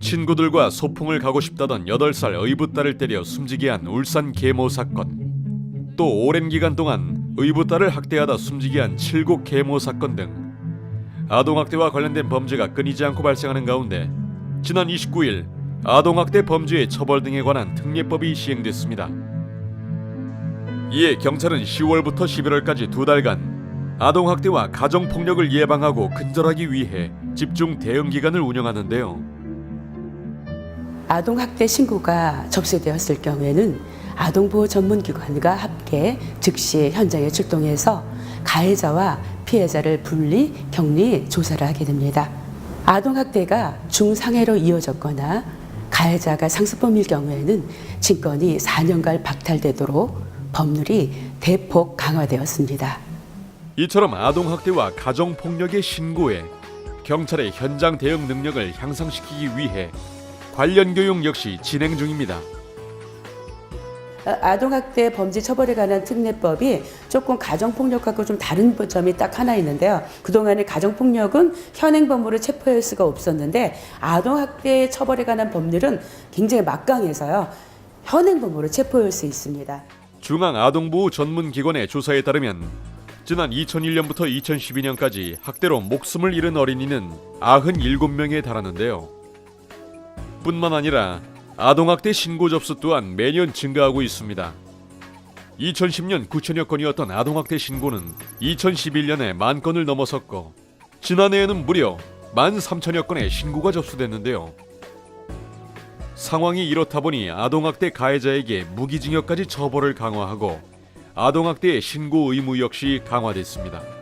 친구들과 소풍을 가고 싶다던 8살 의붓 딸을 때려 숨지게 한 울산 계모 사건. 또 오랜 기간 동안 의붓 딸을 학대하다 숨지게 한 칠곡 계모 사건 등 아동학대와 관련된 범죄가 끊이지 않고 발생하는 가운데 지난 29일 아동학대 범죄의 처벌 등에 관한 특례법이 시행됐습니다. 이에 경찰은 10월부터 11월까지 두 달간 아동학대와 가정폭력을 예방하고 근절하기 위해 집중 대응 기간을 운영하는데요. 아동학대 신고가 접수되었을 경우에는 아동보호 전문기관과 함께 즉시 현장에 출동해서 가해자와 피해자를 분리, 격리, 조사를 하게 됩니다. 아동학대가 중상해로 이어졌거나 가해자가 상습범일 경우에는 친권이 4년간 박탈되도록 법률이 대폭 강화되었습니다. 이처럼 아동학대와 가정폭력의 신고에 경찰의 현장 대응 능력을 향상시키기 위해 관련 교육 역시 진행 중입니다. 아, 아동학대 범죄 처벌에 관한 특례법이 조금 가정폭력하고 좀 다른 점이 딱 하나 있는데요. 그동안에 가정폭력은 현행범으로 체포할 수가 없었는데 아동학대 처벌에 관한 법률은 굉장히 막강해서요. 현행범으로 체포할 수 있습니다. 중앙아동보호 전문기관의 조사에 따르면 지난 2001년부터 2012년까지 학대로 목숨을 잃은 어린이는 97명에 달하는데요. 뿐만 아니라 아동학대 신고 접수 또한 매년 증가하고 있습니다. 2010년 9천여 건이었던 아동학대 신고는 2011년에 만 건을 넘어섰고 지난해에는 무려 1만 3천여 건의 신고가 접수됐는데요. 상황이 이렇다 보니 아동학대 가해자에게 무기징역까지 처벌을 강화하고 아동학대의 신고 의무 역시 강화됐습니다.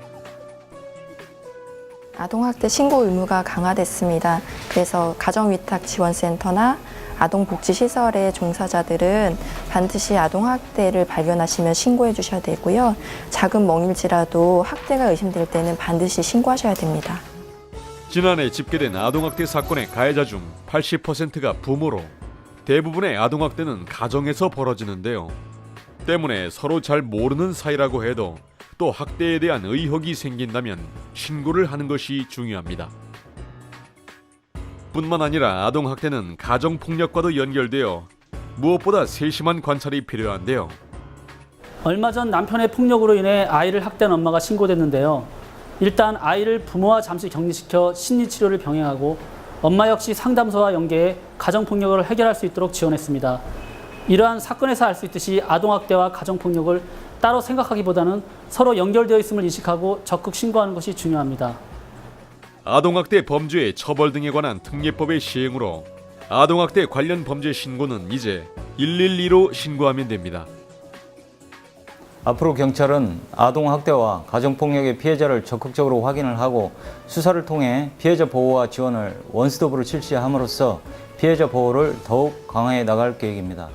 아동학대 신고 의무가 강화됐습니다. 그래서 가정위탁지원센터나 아동복지시설의 종사자들은 반드시 아동학대를 발견하시면 신고해 주셔야 되고요. 작은 멍일지라도 학대가 의심될 때는 반드시 신고하셔야 됩니다. 지난해 집계된 아동학대 사건의 가해자 중 80%가 부모로 대부분의 아동학대는 가정에서 벌어지는데요. 때문에 서로 잘 모르는 사이라고 해도 또 학대에 대한 의혹이 생긴다면 신고를 하는 것이 중요합니다. 뿐만 아니라 아동 학대는 가정 폭력과도 연결되어 무엇보다 세심한 관찰이 필요한데요. 얼마 전 남편의 폭력으로 인해 아이를 학대한 엄마가 신고됐는데요. 일단 아이를 부모와 잠시 격리시켜 심리 치료를 병행하고 엄마 역시 상담소와 연계해 가정 폭력을 해결할 수 있도록 지원했습니다. 이러한 사건에서 알 수 있듯이 아동학대와 가정폭력을 따로 생각하기보다는 서로 연결되어 있음을 인식하고 적극 신고하는 것이 중요합니다. 아동학대 범죄의 처벌 등에 관한 특례법의 시행으로 아동학대 관련 범죄 신고는 이제 112로 신고하면 됩니다. 앞으로 경찰은 아동학대와 가정폭력의 피해자를 적극적으로 확인을 하고 수사를 통해 피해자 보호와 지원을 원스톱으로 실시함으로써 피해자 보호를 더욱 강화해 나갈 계획입니다.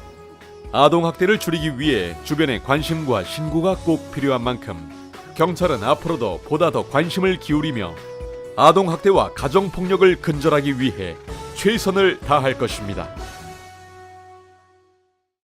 아동 학대를 줄이기 위해 주변의 관심과 신고가 꼭 필요한 만큼 경찰은 앞으로도 보다 더 관심을 기울이며 아동 학대와 가정 폭력을 근절하기 위해 최선을 다할 것입니다.